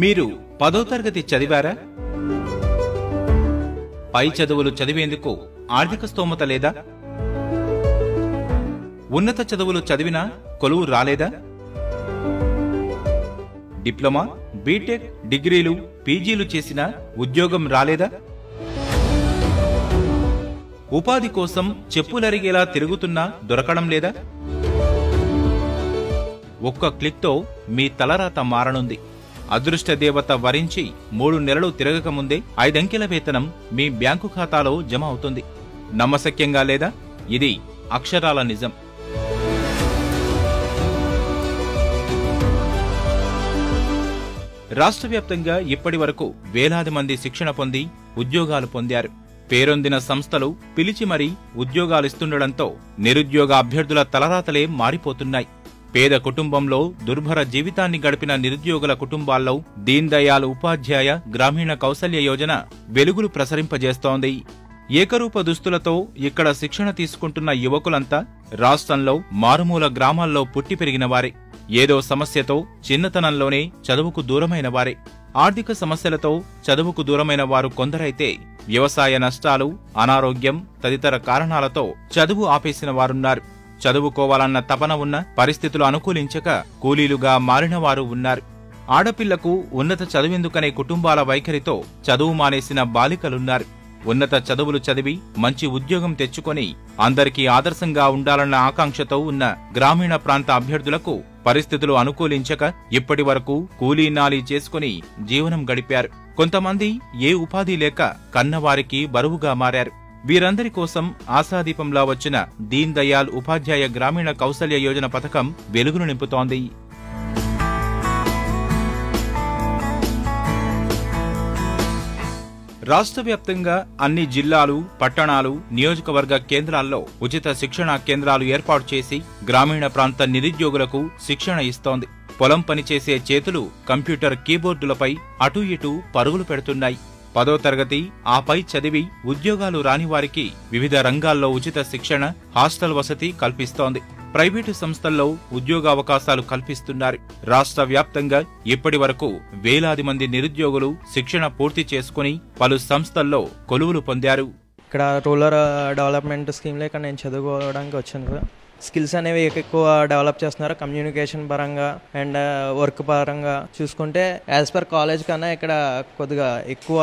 మీరు పదో తరగతి చదివారా? పై చదువులు చదివేందుకు ఆర్థిక స్తోమత లేదా? ఉన్నత చదువులు చదివినా కొలువు రాలేదా? డిప్లొమా బీటెక్ డిగ్రీలు పీజీలు చేసినా ఉద్యోగం రాలేదా? ఉపాధి కోసం చెప్పులరిగేలా తిరుగుతున్నా దొరకడం లేదా? ఒక్క క్లిక్తో మీ తలరాత మారనుంది. అదృష్ట దేవత వరించి మూడు నెలలు తిరగకముందే ఐదంకెల వేతనం మీ బ్యాంకు ఖాతాలో జమ అవుతుంది. నమ్మశక్యంగా లేదా? ఇది అక్షరాల నిజం. రాష్ట్ర వ్యాప్తంగా ఇప్పటి వరకు వేలాది మంది శిక్షణ పొంది ఉద్యోగాలు పొందారు. పేరొందిన సంస్థలు పిలిచి మరీ ఉద్యోగాలిస్తుండటంతో నిరుద్యోగ అభ్యర్థుల తలరాతలే మారిపోతున్నాయి. పేద కుటుంబంలో దుర్భర జీవితాన్ని గడిపిన నిరుద్యోగుల కుటుంబాల్లో దీన్ దయాళ్ ఉపాధ్యాయ గ్రామీణ కౌశల్య యోజన వెలుగులు ప్రసరింపజేస్తోంది. ఏకరూప దుస్తులతో ఇక్కడ శిక్షణ తీసుకుంటున్న యువకులంతా రాష్ట్రంలో మారుమూల గ్రామాల్లో పుట్టి పెరిగిన వారే. ఏదో సమస్యతో చిన్నతనంలోనే చదువుకు దూరమైన వారే. ఆర్థిక సమస్యలతో చదువుకు దూరమైన వారు కొందరైతే వ్యవసాయ నష్టాలు అనారోగ్యం తదితర కారణాలతో చదువు ఆపేసిన వారున్నారు. చదువుకోవాలన్న తపన ఉన్న పరిస్థితులు అనుకూలించక కూలీలుగా మారినవారు ఉన్నారు. ఆడపిల్లకు ఉన్నత చదువెందుకనే కుటుంబాల వైఖరితో చదువు మానేసిన బాలికలున్నారు. ఉన్నత చదువులు చదివి మంచి ఉద్యోగం తెచ్చుకొని అందరికీ ఆదర్శంగా ఉండాలన్న ఆకాంక్షతో ఉన్న గ్రామీణ ప్రాంత అభ్యర్థులకు పరిస్థితులు అనుకూలించక ఇప్పటి వరకు కూలీ నాలీ చేసుకుని జీవనం గడిపారు. కొంతమంది ఏ ఉపాధి లేక కన్నవారికి బరువుగా మారారు. వీరందరి కోసం ఆశాదీపంలా వచ్చిన దీన్ దయాల్ ఉపాధ్యాయ గ్రామీణ కౌశల్య యోజన పథకం వెలుగును నింపుతోంది. రాష్ట్ర వ్యాప్తంగా అన్ని జిల్లాలు పట్టణాలు నియోజకవర్గ కేంద్రాల్లో ఉచిత శిక్షణా కేంద్రాలు ఏర్పాటు చేసి గ్రామీణ ప్రాంత నిరుద్యోగులకు శిక్షణ ఇస్తోంది. పొలం పనిచేసే చేతులు కంప్యూటర్ కీబోర్డులపై అటూ ఇటూ పరుగులు పెడుతున్నాయి. పదో తరగతి ఆపై చదివి ఉద్యోగాలు రాని వారికి వివిధ రంగాల్లో ఉచిత శిక్షణ హాస్టల్ వసతి కల్పిస్తోంది. ప్రైవేటు సంస్థల్లో ఉద్యోగావకాశాలు కల్పిస్తున్నారు. రాష్ట్ర వ్యాప్తంగా ఇప్పటి వరకు వేలాది మంది నిరుద్యోగులు శిక్షణ పూర్తి చేసుకుని పలు సంస్థల్లో కొలువులు పొందారు. ఇక్కడ రూరల్ డెవలప్మెంట్ స్కీమ్లో ఇక్కడ నేను చదువుకోవడానికి వచ్చాను స్కిల్స్ అనేవి ఎక్కువ డెవలప్ చేస్తున్నారు కమ్యూనికేషన్ పరంగా అండ్ వర్క్ పరంగా. చూసుకుంటే యాజ్ పర్ కాలేజ్ కన్నా ఇక్కడ కొద్దిగా ఎక్కువ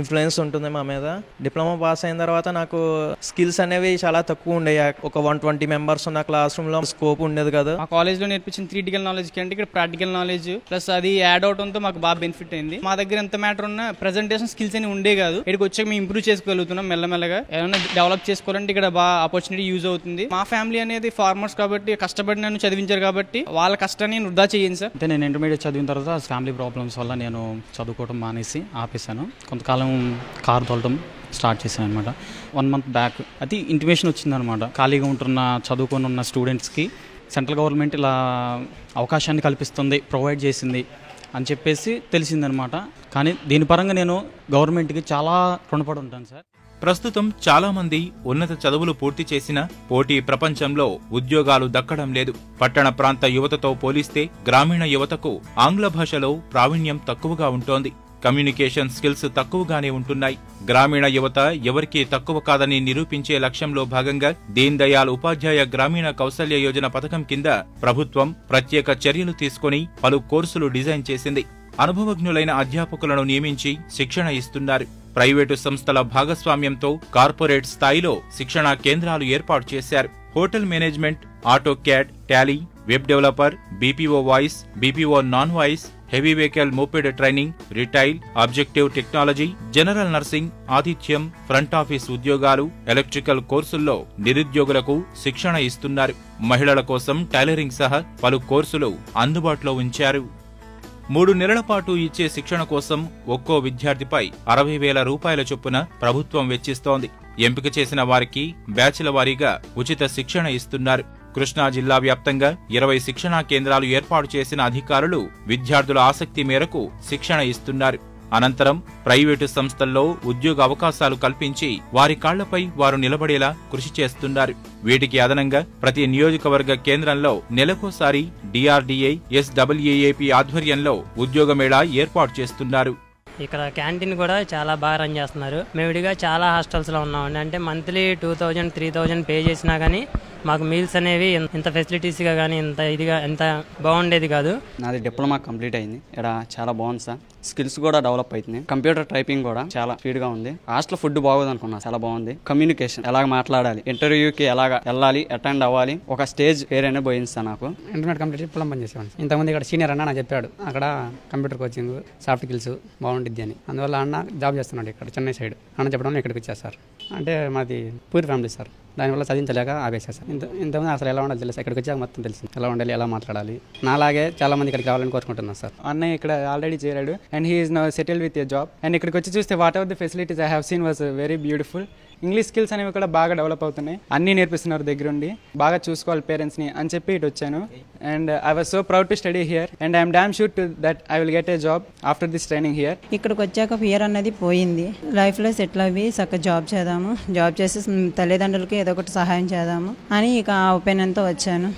ఇన్ఫ్లుయెన్స్ ఉంటుంది మా మీద. డిప్లొమా పాస్ అయిన తర్వాత నాకు స్కిల్స్ అనేవి చాలా తక్కువ ఉండేవి ఒక వన్ ట్వంటీ మెంబర్స్ ఉన్న క్లాస్ రూమ్లో స్కోప్ ఉండేది కదా. మా కాలేజ్లో నేర్పించిన థియరిటికల్ నాలెడ్జ్ కంటే ఇక్కడ ప్రాక్టికల్ నాలెడ్జ్ ప్లస్ అది యాడ్ అవడంతో మాకు బాగా బెనిఫిట్ అయింది. మా దగ్గర ఎంత మ్యాటర్ ఉన్నా ప్రెజెంటేషన్ స్కిల్స్ అని ఉండే కాదు. ఇక్కడికి వచ్చాక మేము ఇంప్రూవ్ చేసుకోగలుగుతున్నాం మెల్లమెల్లగా. ఏమైనా డెవలప్ చేసుకోవాలంటే ఇక్కడ బాగా ఆపర్చునిటీ యూజ్ అవుతుంది. మా ఫ్యామిలీ అనేది ఫార్మర్స్ కాబట్టి కష్టపడి నన్ను చదివించారు కాబట్టి వాళ్ళ కష్టాన్ని నేను వృధా చేయండి సార్. అయితే నేను ఇంటర్మీడియట్ చదివిన తర్వాత ఫ్యామిలీ ప్రాబ్లమ్స్ వల్ల నేను చదువుకోవడం మానేసి ఆపేశాను. కొంతకాలం కార్ తోలటం స్టార్ట్ చేశాను అనమాట వన్ మంత్ బ్యాక్ అది ఇంటిమేషన్ వచ్చిందనమాట ఖాళీగా ఉంటున్న చదువుకొని ఉన్న స్టూడెంట్స్కి సెంట్రల్ గవర్నమెంట్ ఇలా అవకాశాన్ని కల్పిస్తుంది ప్రొవైడ్ చేసింది అని చెప్పేసి తెలిసిందనమాట కానీ దీని పరంగా నేను గవర్నమెంట్కి చాలా రుణపడి ఉంటాను సార్. ప్రస్తుతం చాలా మంది ఉన్నత చదువులు పూర్తి చేసిన పోటీ ప్రపంచంలో ఉద్యోగాలు దక్కడం లేదు. పట్టణ ప్రాంత యువతతో పోలిస్తే గ్రామీణ యువతకు ఆంగ్ల భాషలో ప్రావీణ్యం తక్కువగా ఉంటోంది. కమ్యూనికేషన్ స్కిల్స్ తక్కువగానే ఉంటున్నాయి. గ్రామీణ యువత ఎవరికీ తక్కువ కాదని నిరూపించే లక్ష్యంలో భాగంగా దీన్ దయాళ్ ఉపాధ్యాయ గ్రామీణ కౌశల్య యోజన పథకం కింద ప్రభుత్వం ప్రత్యేక చర్యలు తీసుకుని పలు కోర్సులు డిజైన్ చేసింది. అనుభవజ్ఞులైన అధ్యాపకులను నియమించి శిక్షణ ఇస్తున్నారు. ప్రైవేటు సంస్థల భాగస్వామ్యంతో కార్పొరేట్ స్థాయిలో శిక్షణా కేంద్రాలు ఏర్పాటు చేశారు. Hotel management auto CAD Tally web developer BPO voice BPO non voice heavy vehicle moped training retail objective technology general nursing ఆతిథ్యం ఫ్రంట్ ఆఫీస్ ఉద్యోగాలు ఎలక్ట్రికల్ కోర్సుల్లో నిరుద్యోగులకు శిక్షణ ఇస్తున్నారు. మహిళల కోసం టైలరింగ్ సహా పలు కోర్సులు అందుబాటులో ఉంచారు. మూడు నెలల పాటు ఇచ్చే శిక్షణ కోసం ఒక్కో విద్యార్థిపై అరవై వేల రూపాయల చొప్పున ప్రభుత్వం వెచ్చిస్తోంది. ఎంపిక చేసిన వారికి బ్యాచ్ల వారీగా ఉచిత శిక్షణ ఇస్తున్నారు. కృష్ణా జిల్లా వ్యాప్తంగా ఇరవై శిక్షణా కేంద్రాలు ఏర్పాటు చేసిన అధికారులు విద్యార్థుల ఆసక్తి మేరకు శిక్షణ ఇస్తున్నారు. అనంతరం ప్రైవేటు సంస్థల్లో ఉద్యోగ అవకాశాలు కల్పించి వారి కాళ్ళపై వారు నిలబడేలా కృషి చేస్తున్నారు. వీటికి అదనంగా ప్రతి నియోజకవర్గ కేంద్రంలో నెలకోసారి డిఆర్డీఏ ఎస్డబ్ల్యూఏపీ ఆధ్వర్యంలో ఉద్యోగ మేళా ఏర్పాటు చేస్తున్నారు. ఇక్కడ క్యాంటీన్ కూడా చాలా బాగా రన్ చేస్తున్నారు. మేము విడిగా చాలా హాస్టల్స్లో ఉన్నామండి. అంటే monthly two thousand three thousand pay చేసినా కానీ మాకు మీల్స్ అనేవి ఇంత ఫెసిలిటీస్గా కానీ ఇంత ఇదిగా ఎంత బాగుండేది కాదు. నాది డిప్లొమా కంప్లీట్ అయింది. ఇక్కడ చాలా బాగుంది సార్. స్కిల్స్ కూడా డెవలప్ అవుతుంది కంప్యూటర్ టైపింగ్ కూడా చాలా స్పీడ్గా ఉంది. హాస్టల్ ఫుడ్ బాగోదు అనుకున్నా చాలా బాగుంది. కమ్యూనికేషన్ ఎలాగ మాట్లాడాలి? ఇంటర్వ్యూకి ఎలాగ వెళ్ళాలి? అటెండ్ అవ్వాలి? ఒక స్టేజ్ పేరైనా పోయింది సార్ నాకు. ఇంటర్మీడియట్ కంప్లీట్ పొలం పనిచేసేవాడిని ఇంతకుముందు ఇక్కడ సీనియర్ అన్న నాకు చెప్పాడు. అక్కడ కంప్యూటర్ కోచింగ్ సాఫ్ట్ స్కిల్స్ బాగుంటుంది అని. అందువల్ల అన్న జాబ్ చేస్తున్నాడు ఇక్కడ చెన్నై సైడ్. అన్న చెప్పడం ఇక్కడికి వచ్చా సార్. అంటే మాది పూర్ ఫ్యామిలీ సార్. దానివల్ల చదివించలేక ఆపేసేసాను సార్ ఇంత ఇంతకుముందు అసలు ఎలా ఉండాలి తెలుసు ఇక్కడికి వచ్చాక మొత్తం తెలిసింది ఎలా ఉండాలి ఎలా మాట్లాడాలి. నాలాగే చాలా మంది ఇక్కడికి రావాలని కోరుకుంటున్నాను సార్. అన్నయ్య ఇక్కడ ఆల్రెడీ చేరాడు. And he is now settle with your job and ఇక్కడికి వచ్చి చూస్తే what are the facilities I have seen was very beautiful English skills అనేవి కూడా బాగా డెవలప్ అవుతున్నాయి. అన్నీ నేర్పిస్తున్నారు దగ్గరుండి. బాగా చూసుకోవాలి పేరెంట్స్ని అని చెప్పి ఇటు వచ్చాను. And I was so proud to study here and I'm damn sure to that I will get a job after this training here ఇక్కడికి వచ్చాక ఫియర్ అన్నది పోయింది. లైఫ్లో సెటిల్ అవి చక్కగా జాబ్ చేద్దాము. జాబ్ చేసి తల్లిదండ్రులకి ఏదో ఒకటి సహాయం చేద్దాము అని ఇక ఆ ఒపీనియన్తో వచ్చాను.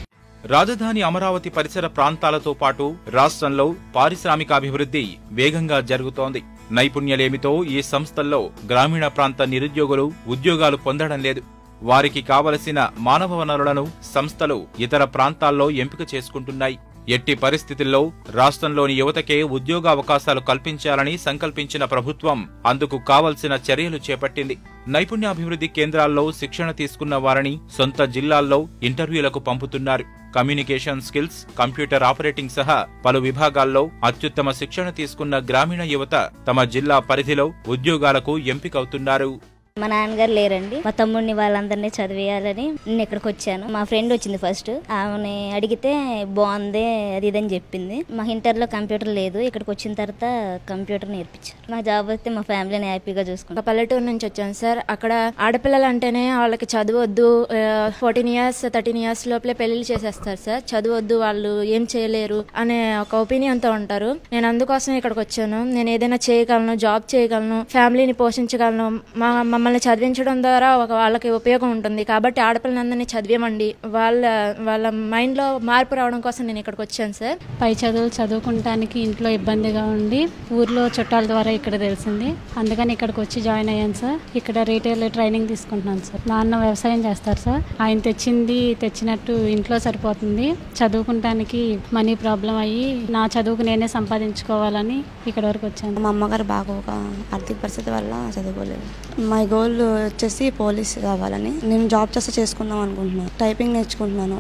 రాజధాని అమరావతి పరిసర ప్రాంతాలతో పాటు రాష్ట్రంలో పారిశ్రామికాభివృద్ధి వేగంగా జరుగుతోంది. నైపుణ్యలేమితో ఈ సంస్థల్లో గ్రామీణ ప్రాంత నిరుద్యోగులు ఉద్యోగాలు పొందడం లేదు. వారికి కావలసిన మానవ వనరులను సంస్థలు ఇతర ప్రాంతాల్లో ఎంపిక చేసుకుంటున్నాయి. ఎట్టి పరిస్థితుల్లో రాష్ట్రంలోని యువతకే ఉద్యోగ అవకాశాలు కల్పించాలని సంకల్పించిన ప్రభుత్వం అందుకు కావలసిన చర్యలు చేపట్టింది. నైపుణ్యాభివృద్ధి కేంద్రాల్లో శిక్షణ తీసుకున్న వారిని సొంత జిల్లాల్లో ఇంటర్వ్యూలకు పంపుతున్నారు. కమ్యూనికేషన్ స్కిల్స్ కంప్యూటర్ ఆపరేటింగ్ సహా పలు విభాగాల్లో అత్యుత్తమ శిక్షణ తీసుకున్న గ్రామీణ యువత తమ జిల్లా పరిధిలో ఉద్యోగాలకు ఎంపికవుతున్నారు. మా నాన్నగారు లేరండి. మా తమ్ముడిని వాళ్ళందరినీ చదివేయాలని నేను ఇక్కడికి వచ్చాను. మా ఫ్రెండ్ వచ్చింది ఫస్ట్. ఆమెని అడిగితే బాగుంది అది ఇదని చెప్పింది. మా ఇంటర్లో కంప్యూటర్ లేదు. ఇక్కడికి వచ్చిన తర్వాత కంప్యూటర్ నేర్పించారు. మా జాబ్ వస్తే మా ఫ్యామిలీని హ్యాపీగా చూసుకుంటాం పల్లెటూరు నుంచి వచ్చాను సార్. అక్కడ ఆడపిల్లలు అంటేనే వాళ్ళకి చదవద్దు ఫోర్టీన్ ఇయర్స్ థర్టీన్ ఇయర్స్ లోపలే పెళ్ళిళ్ళు చేసేస్తారు సార్. చదవద్దు వాళ్ళు ఏం చేయలేరు అనే ఒక ఒపీనియన్తో ఉంటారు. నేను అందుకోసం ఇక్కడికి వచ్చాను. నేను ఏదైనా చేయగలను జాబ్ చేయగలను ఫ్యామిలీని పోషించగలను. మా మమ్మల్ని చదివించడం ద్వారా ఒక వాళ్ళకి ఉపయోగం ఉంటుంది. కాబట్టి ఆడపిల్లలందరినీ చదివేమండి. వాళ్ళ వాళ్ళ మైండ్లో మార్పు రావడం కోసం నేను ఇక్కడికి వచ్చాను సార్. పై చదువులు చదువుకుంటానికి ఇంట్లో ఇబ్బందిగా ఉండి ఊర్లో చుట్టాల ద్వారా ఇక్కడ తెలిసింది. అందుకని ఇక్కడికి వచ్చి జాయిన్ అయ్యాను సార్. ఇక్కడ రీటైల్ ట్రైనింగ్ తీసుకుంటున్నాను సార్. నాన్న వ్యవసాయం చేస్తారు సార్. ఆయన తెచ్చింది తెచ్చినట్టు ఇంట్లో సరిపోతుంది. చదువుకుంటానికి మనీ ప్రాబ్లం అయ్యి నా చదువుకు నేనే సంపాదించుకోవాలని ఇక్కడ వరకు వచ్చాను. మా అమ్మగారు బాగా ఒక ఆర్థిక పరిస్థితి వల్ల చదువుకోలేదు. మై గోల్ వచ్చేసి పోలీస్ కావాలని నేను జాబ్ చేస్తే చేసుకుందాం అనుకుంటున్నాను. టైపింగ్ నేర్చుకుంటున్నాను.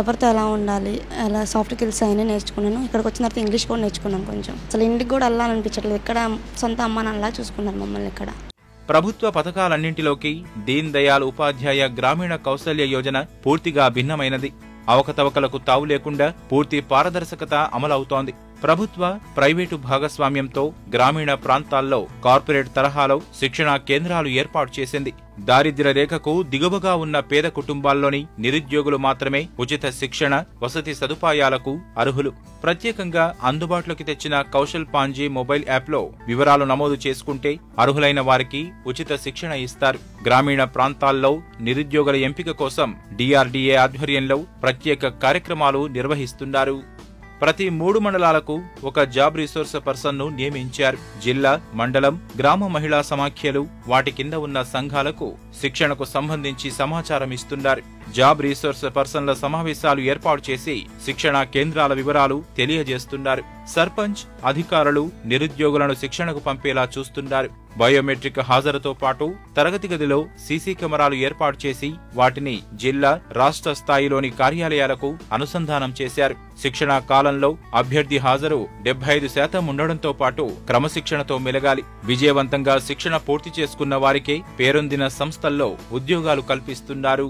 ఎవరితో ఎలా ఉండాలి అలా సాఫ్ట్ స్కిల్స్ అయినా నేర్చుకున్నాను. ఇక్కడికి వచ్చిన తర్వాత ఇంగ్లీష్ కూడా నేర్చుకున్నాను కొంచెం. అసలు ఇంటికి కూడా వెళ్ళాలనిపించట్లేదు. ఇక్కడ సొంత అమ్మ నల్లా చూసుకున్నారు మమ్మల్ని ఇక్కడ. ప్రభుత్వ పథకాలన్నింటిలోకి దీన్ దయాళ్ ఉపాధ్యాయ గ్రామీణ కౌశల్య యోజన పూర్తిగా భిన్నమైనది. అవకతవకలకు తావు లేకుండా పూర్తి పారదర్శకత అమలవుతోంది. ప్రభుత్వ ప్రైవేటు భాగస్వామ్యంతో గ్రామీణ ప్రాంతాల్లో కార్పొరేట్ తరహాలో శిక్షణా కేంద్రాలు ఏర్పాటు చేసింది. దారిద్ర్య రేఖకు దిగువగా ఉన్న పేద కుటుంబాల్లోని నిరుద్యోగులు మాత్రమే ఉచిత శిక్షణ వసతి సదుపాయాలకు అర్హులు. ప్రత్యేకంగా అందుబాటులోకి తెచ్చిన కౌశల్ పాంజీ మొబైల్ యాప్లో వివరాలు నమోదు చేసుకుంటే అర్హులైన వారికి ఉచిత శిక్షణ ఇస్తారు. గ్రామీణ ప్రాంతాల్లో నిరుద్యోగుల ఎంపిక కోసం డిఆర్డీఏ ఆధ్వర్యంలో ప్రత్యేక కార్యక్రమాలు నిర్వహిస్తున్నారు. ప్రతి మూడు మండలాలకు ఒక జాబ్ రిసోర్స్ పర్సన్ను నియమించారు. జిల్లా మండలం గ్రామ మహిళా సమాఖ్యలు వాటి కింద ఉన్న సంఘాలకు శిక్షణకు సంబంధించి సమాచారం ఇస్తున్నారు. జాబ్ రీసోర్స్ పర్సన్ల సమావేశాలు ఏర్పాటు చేసి శిక్షణా కేంద్రాల వివరాలు తెలియజేస్తున్నారు. సర్పంచ్ అధికారులు నిరుద్యోగులను శిక్షణకు పంపేలా చూస్తున్నారు. బయోమెట్రిక్ హాజరుతో పాటు తరగతి గదిలో సీసీ కెమెరాలు ఏర్పాటు చేసి వాటిని జిల్లా రాష్ట్ర స్థాయిలోని కార్యాలయాలకు అనుసంధానం చేశారు. శిక్షణా కాలంలో అభ్యర్థి హాజరు డెబ్బై ఐదు శాతం ఉండడంతో పాటు క్రమశిక్షణతో మెలగాలి. విజయవంతంగా శిక్షణ పూర్తి చేసుకున్న వారికే పేరొందిన సంస్థల్లో ఉద్యోగాలు కల్పిస్తున్నారు.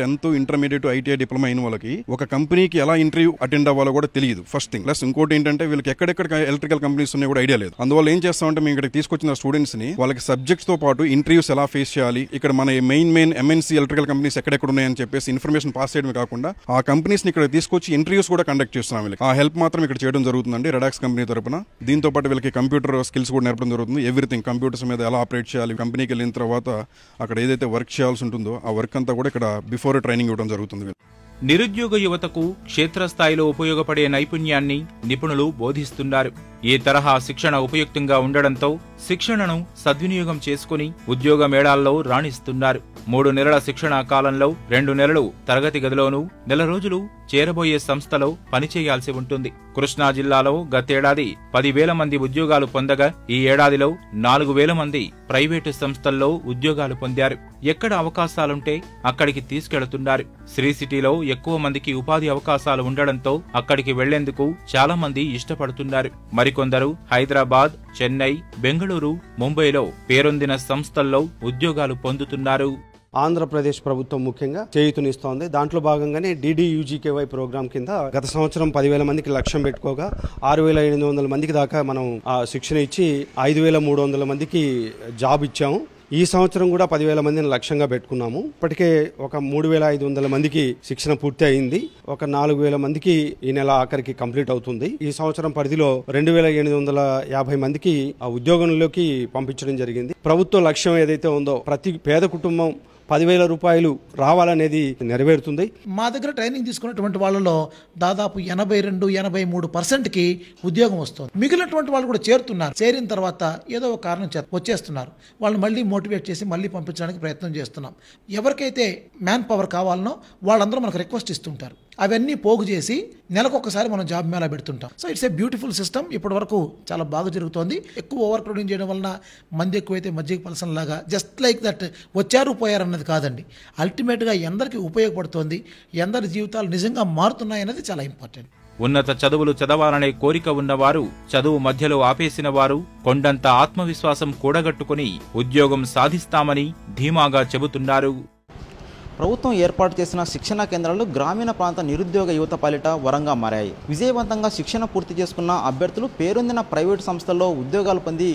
టెన్త్ ఇంటర్మీడియట్ ఐటీఐ డిప్లొమా అయిన వాళ్ళకి ఒక కంపెనీకి ఎలా ఇంటర్వ్యూ అటెండ్ అవ్వాలో కూడా తెలియదు ఫస్ట్ థింగ్ ప్లస్ ఇంకోటి ఏంటంటే వీళ్ళకి ఎక్కడెక్కడ ఎలక్ట్రికల్ కంపెనీస్ ఉన్నాయి కూడా ఐడియా లేదు. అందువల్ల ఏం చేస్తామంటే మేము ఇక్కడ తీసుకొచ్చిన స్టూడెంట్స్ని వాళ్ళకి సబ్జెక్ట్స్తో పాటు ఇంటర్వ్యూస్ ఎలా ఫేస్ చేయాలి ఇక్కడ మన main main MNC electrical companies ఎక్కడెక్కడ ఉన్నాయని చెప్పేసి ఇన్ఫర్మేషన్ పాస్ చేయడమే కాకుండా ఆ కంపెనీస్ని ఇక్కడ తీసుకొచ్చి ఇంటర్వ్యూస్ కూడా కండక్ట్ చేస్తున్నాం వీళ్ళకి. ఆ హెల్ప్ మాత్రం ఇక్కడ చేయడం జరుగుతుందండి రెడాక్స్ కంపెనీ తరపున. దీంతో పాటు వీళ్ళకి కంప్యూటర్ స్కిల్స్ కూడా నేర్పడం జరుగుతుంది. ఎవ్రీథింగ్ కంప్యూటర్స్ మీద ఎలా ఆపరేట్ చేయాలి కంపెనీకి వెళ్ళిన తర్వాత అక్కడ ఏదైతే వర్క్ చేయాల్సి ఉంటుందో ఆ వర్క్ అంతా కూడా ఇక్కడ బిఫోర్ ట్రైనింగ్ ఇవ్వడం జరుగుతుంది నిరుద్యోగ యువతకు క్షేత్రస్థాయిలో ఉపయోగపడే నైపుణ్యాన్ని నిపుణులు బోధిస్తున్నారు. ఈ తరహా శిక్షణ ఉపయుక్తంగా ఉండడంతో శిక్షణను సద్వినియోగం చేసుకుని ఉద్యోగ మేళాల్లో రాణిస్తున్నారు. మూడు నెలల శిక్షణా కాలంలో రెండు నెలలు తరగతి గదిలోనూ నెల రోజులు చేరబోయే సంస్థలో పనిచేయాల్సి ఉంటుంది. కృష్ణా జిల్లాలో గతేడాది పదివేల మంది ఉద్యోగాలు పొందగా ఈ ఏడాదిలో నాలుగు వేల మంది ప్రైవేటు సంస్థల్లో ఉద్యోగాలు పొందారు. ఎక్కడ అవకాశాలుంటే అక్కడికి తీసుకెళుతున్నారు. శ్రీ సిటీలో ఎక్కువ మందికి ఉపాధి అవకాశాలు ఉండడంతో అక్కడికి వెళ్ళేందుకు చాలా మంది ఇష్టపడుతున్నారు. మరికొందరు హైదరాబాద్ చెన్నై బెంగళూరు ముంబైలో పేరొందిన సంస్థల్లో ఉద్యోగాలు పొందుతున్నారు. ఆంధ్రప్రదేశ్ ప్రభుత్వం ముఖ్యంగా చేయుతునిస్తోంది. దాంట్లో భాగంగానే డిడియూజీకేవై ప్రోగ్రామ్ కింద గత సంవత్సరం పదివేల మందికి లక్ష్యం పెట్టుకోగా ఆరు వేల ఎనిమిది వందల మందికి దాకా మనం ఆ శిక్షణ ఇచ్చి ఐదు వేల మూడు వందల మందికి జాబ్ ఇచ్చాము. ఈ సంవత్సరం కూడా పదివేల మందిని లక్ష్యంగా పెట్టుకున్నాము. ఇప్పటికే ఒక మూడు వేల ఐదు వందల మందికి శిక్షణ పూర్తి అయింది. ఒక నాలుగు వేల మందికి ఈ నెల ఆఖరికి కంప్లీట్ అవుతుంది. ఈ సంవత్సరం పరిధిలో రెండు వేల ఎనిమిది వందల యాభై మందికి ఆ ఉద్యోగంలోకి పంపించడం జరిగింది. ప్రభుత్వ లక్ష్యం ఏదైతే ఉందో ప్రతి పేద కుటుంబం పదివేల రూపాయలు రావాలనేది నెరవేరుతుంది. మా దగ్గర ట్రైనింగ్ తీసుకున్నటువంటి వాళ్ళలో దాదాపు ఎనభై రెండు ఎనభై మూడు పర్సెంట్కి ఉద్యోగం వస్తుంది. మిగిలినటువంటి వాళ్ళు కూడా చేరుతున్నారు. చేరిన తర్వాత ఏదో ఒక కారణం చేత వచ్చేస్తున్నారు. వాళ్ళు మళ్ళీ మోటివేట్ చేసి మళ్ళీ పంపించడానికి ప్రయత్నం చేస్తున్నాం. ఎవరికైతే మ్యాన్ పవర్ కావాలనో వాళ్ళందరూ మనకు రిక్వెస్ట్ ఇస్తుంటారు. అవన్నీ పోగు చేసి నెలకొకసారి మనం job Mela పెడుతుంటాం. So it's a beautiful system ఇప్పటి వరకు చాలా బాగా జరుగుతోంది. ఎక్కువ ఓవర్ క్రౌడింగ్ చేయడం వలన మంది ఎక్కువైతే మజ్జిగ పలసం లాగా జస్ట్ లైక్ దట్ వచ్చారు పోయారన్నది కాదండి. అల్టిమేట్గా ఎందరికి ఉపయోగపడుతోంది ఎందరి జీవితాలు నిజంగా మారుతున్నాయన్నది చాలా ఇంపార్టెంట్ ఉన్నత చదువులు చదవాలనే కోరిక ఉన్నవారు చదువు మధ్యలో ఆపేసిన వారు కొండంత ఆత్మవిశ్వాసం కూడగట్టుకుని ఉద్యోగం సాధిస్తామని ధీమాగా చెబుతున్నారు. ప్రభుత్వం ఏర్పాటు చేసిన శిక్షణా కేంద్రాలు గ్రామీణ ప్రాంత నిరుద్యోగ యువత పాలిట వరంగా మారాయి. విజయవంతంగా శిక్షణ పూర్తి చేసుకున్న అభ్యర్థులు పేరొందిన ప్రైవేటు సంస్థల్లో ఉద్యోగాలు పొంది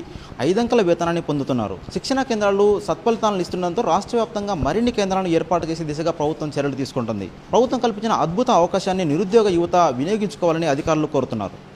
ఐదంకల వేతనాన్ని పొందుతున్నారు. శిక్షణా కేంద్రాలు సత్ఫలితాలను ఇస్తుండటంతో రాష్ట్ర వ్యాప్తంగా మరిన్ని కేంద్రాలను ఏర్పాటు చేసే దిశగా ప్రభుత్వం చర్యలు తీసుకుంటుంది. ప్రభుత్వం కల్పించిన అద్భుత అవకాశాన్ని నిరుద్యోగ యువత వినియోగించుకోవాలని అధికారులు కోరుతున్నారు.